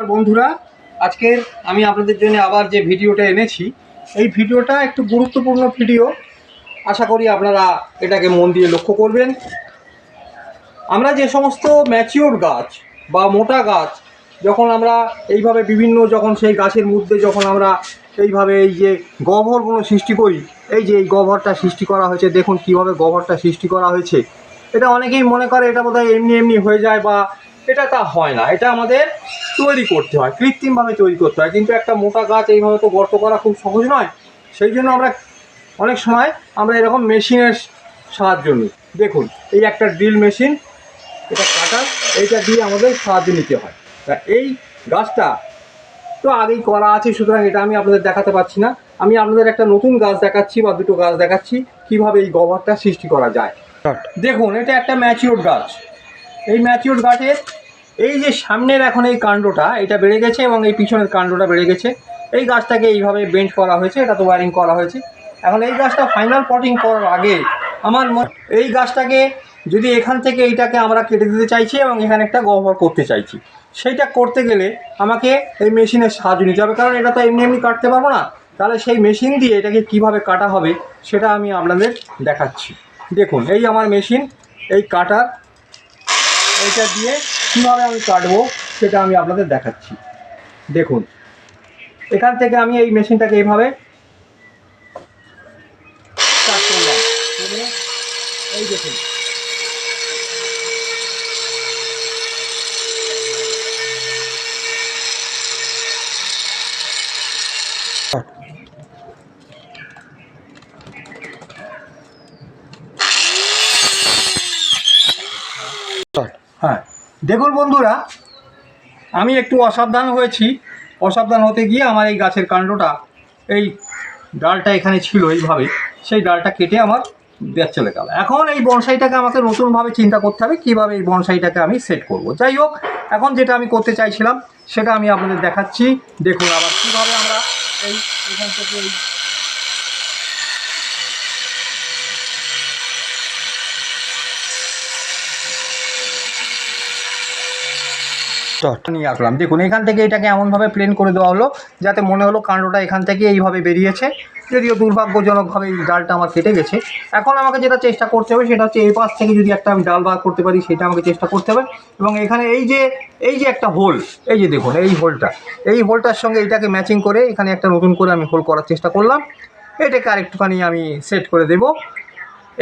বন্ধুরা, আজকের আমি আপনাদের জন্য আবার যে ভিডিওটা এনেছি, এই ভিডিওটা একটু গুরুত্বপূর্ণ ভিডিও। আশা করি আপনারা এটাকে মন দিয়ে লক্ষ্য করবেন। আমরা যে সমস্ত ম্যাচিওর গাছ বা মোটা গাছ, যখন আমরা এইভাবে বিভিন্ন যখন সেই গাছের মধ্যে যখন আমরা এইভাবে এই যে গহ্বরগুলো সৃষ্টি করি, এই যে এই গহ্বরটা সৃষ্টি করা হয়েছে, দেখুন কীভাবে গহ্বরটা সৃষ্টি করা হয়েছে। এটা অনেকেই মনে করে এটা বোধহয় এমনি এমনি হয়ে যায় বা এটা তা হয় না এটা আমাদের তৈরি করতে হয় কৃত্রিমভাবে তৈরি করতে হয় কিন্তু একটা মোটা গাছ এইভাবে তো গর্ত করা খুব সহজ নয় সেই জন্য আমরা অনেক সময় আমরা এরকম মেশিনের সাহায্য নিই। দেখুন এই একটা ড্রিল মেশিন এটা কাটা এইটা দিয়ে আমাদের সাহায্য নিতে হয়। তা এই গাছটা তো আগেই করা আছে সুতরাং এটা আমি আপনাদের দেখাতে পারছি না। আমি আপনাদের একটা নতুন গাছ দেখাচ্ছি বা দুটো গাছ দেখাচ্ছি কীভাবে এই গোবরটা সৃষ্টি করা যায়। দেখুন এটা একটা ম্যাচিওর গাছ। এই ম্যাচিওর গাছের এই যে সামনের এখন এই কাণ্ডটা, এটা বেড়ে গেছে এবং এই পিছনের কাণ্ডটা বেড়ে গেছে। এই গাছটাকে এইভাবে বেন্ড করা হয়েছে, এটা তো ওয়ারিং করা হয়েছে। এখন এই গাছটা ফাইনাল পটিং করার আগে আমার এই গাছটাকে যদি এখান থেকে এইটাকে আমরা কেটে দিতে চাইছি এবং এখানে একটা গহ্বর করতে চাইছি, সেইটা করতে গেলে আমাকে এই মেশিনের সাহায্য নিতে হবে। কারণ এটা তো এমনি এমনি কাটতে পারব না। তাহলে সেই মেশিন দিয়ে এটাকে কীভাবে কাটা হবে, সেটা আমি আপনাদের দেখাচ্ছি। দেখুন, এই আমার মেশিন এই কাটার, এইটা দিয়ে কীভাবে আমি কাটবো সেটা আমি আপনাদের দেখাচ্ছি। দেখুন এখান থেকে আমি এই মেশিনটাকে এইভাবে করলাম। এই দেখুন। হ্যাঁ। দেখুন বন্ধুরা, আমি একটু অসাবধান হয়েছি। অসাবধান হতে গিয়ে আমার এই গাছের কাণ্ডটা, এই ডালটা এখানে ছিল এইভাবে, সেই ডালটা কেটে আমার বেদ চলে গেল। এখন এই বনসাইটাকে আমাকে নতুনভাবে চিন্তা করতে হবে, কীভাবে এই বনসাইটাকে আমি সেট করব। যাই হোক, এখন যেটা আমি করতে চাইছিলাম, সেটা আমি আপনাদের দেখাচ্ছি। দেখুন আবার কীভাবে আমরা এই এখান থেকে এই নিয়ে আসলাম। দেখুন, এখান থেকে এটাকে এমনভাবে প্লেন করে দেওয়া হলো যাতে মনে হলো কাণ্ডটা এখান থেকে এইভাবে বেরিয়েছে। যদিও দুর্ভাগ্যজনকভাবে এই ডালটা আমার কেটে গেছে। এখন আমাকে যেটা চেষ্টা করতে হবে সেটা হচ্ছে এই পাশ থেকে যদি একটা আমি ডাল বার করতে পারি, সেটা আমাকে চেষ্টা করতে হবে। এবং এখানে এই যে এই যে একটা হোল এই যে দেখুন, এই হোলটা এই হোলটার সঙ্গে এইটাকে ম্যাচিং করে এখানে একটা নতুন করে আমি হোল করার চেষ্টা করলাম। এটাকে আরেকটুখানি আমি সেট করে দেবো।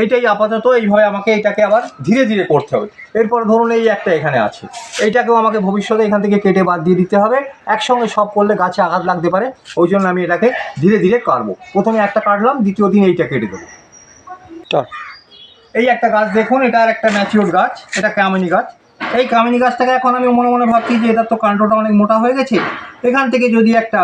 এইটাই আপাতত এইভাবে আমাকে এটাকে আবার ধীরে ধীরে করতে হবে। এরপর ধরুন এই একটা এখানে আছে। এইটাকেও আমাকে ভবিষ্যতে এখান থেকে কেটে বাদ দিয়ে দিতে হবে। একসঙ্গে সব করলে গাছে আঘাত লাগতে পারে ওই জন্য আমি এটাকে ধীরে ধীরে কাটবো। প্রথমে একটা কাটলাম দ্বিতীয় দিন এইটা কেটে দেবো। এই একটা গাছ দেখুন এটা আর একটা ম্যাচিওর গাছ এটা কামিনী গাছ। এই কামিনী গাছটাকে এখন আমি মনে মনে ভাবছি যে এটার তো কাণ্ডটা অনেক মোটা হয়ে গেছে। এখান থেকে যদি একটা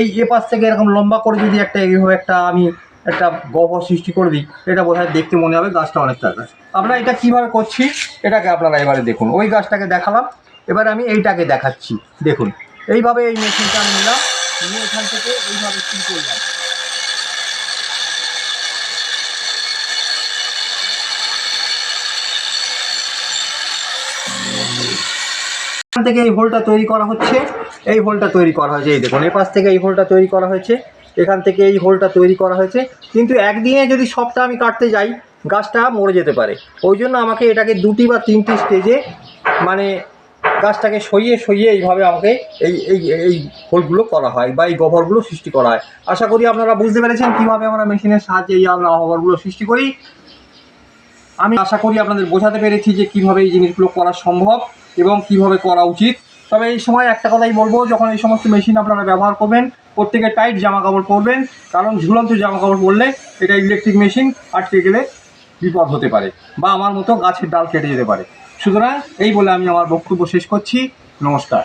এই এ পাশ থেকে এরকম লম্বা করে যদি একটা এইভাবে একটা আমি একটা গহ্বর সৃষ্টি করে দিই, এটা বোধহয় দেখতে মনে হবে গাছটা অনেকটা। গাছ আমরা এটা কীভাবে করছি? এটাকে আপনারা এবারে দেখুন। ওই গাছটাকে দেখালাম। এবার আমি এইটাকে দেখাচ্ছি। দেখুন, এইভাবে এই মেশিনটা আমি নিলাম। নিয়ে এখান থেকে এইভাবে কি করলাম। এখান থেকে এই হোলটা তৈরি করা হচ্ছে। এই হোলটা তৈরি করা হয়েছে। এই দেখুন এই পাশ থেকে এই হোলটা তৈরি করা হয়েছে। এখান থেকে এই হোলটা তৈরি করা হয়েছে। কিন্তু একদিনে যদি সবটা আমি কাটতে যাই, গাছটা মরে যেতে পারে। ওই জন্য আমাকে এটাকে দুটি বা তিনটি স্টেজে মানে গাছটাকে সইয়ে সইয়ে এইভাবে আমাকে এই এই এই হোলগুলো করা হয় বা এই গহ্বরগুলো সৃষ্টি করা হয়। আশা করি আপনারা বুঝতে পেরেছেন কীভাবে আমরা মেশিনের সাহায্যে এই আমরা গহ্বরগুলো সৃষ্টি করি। আমি আশা করি আপনাদের বোঝাতে পেরেছি যে কীভাবে এই জিনিসগুলো করা সম্ভব এবং কীভাবে করা উচিত। তবে এই সময় একটা কথাই বলব, যখন এই সমস্ত মেশিন আপনারা ব্যবহার করবেন প্রত্যেকে টাইট জামা কাপড় পরবেন, কারণ ঝুলন্ত জামা কাপড় পরলে এটা ইলেকট্রিক মেশিন আটকে গেলে বিপদ হতে পারে বা আমার মতো গাছের ডাল কেটে যেতে পারে। সুতরাং এই বলে আমি আমার বক্তব্য শেষ করছি। নমস্কার।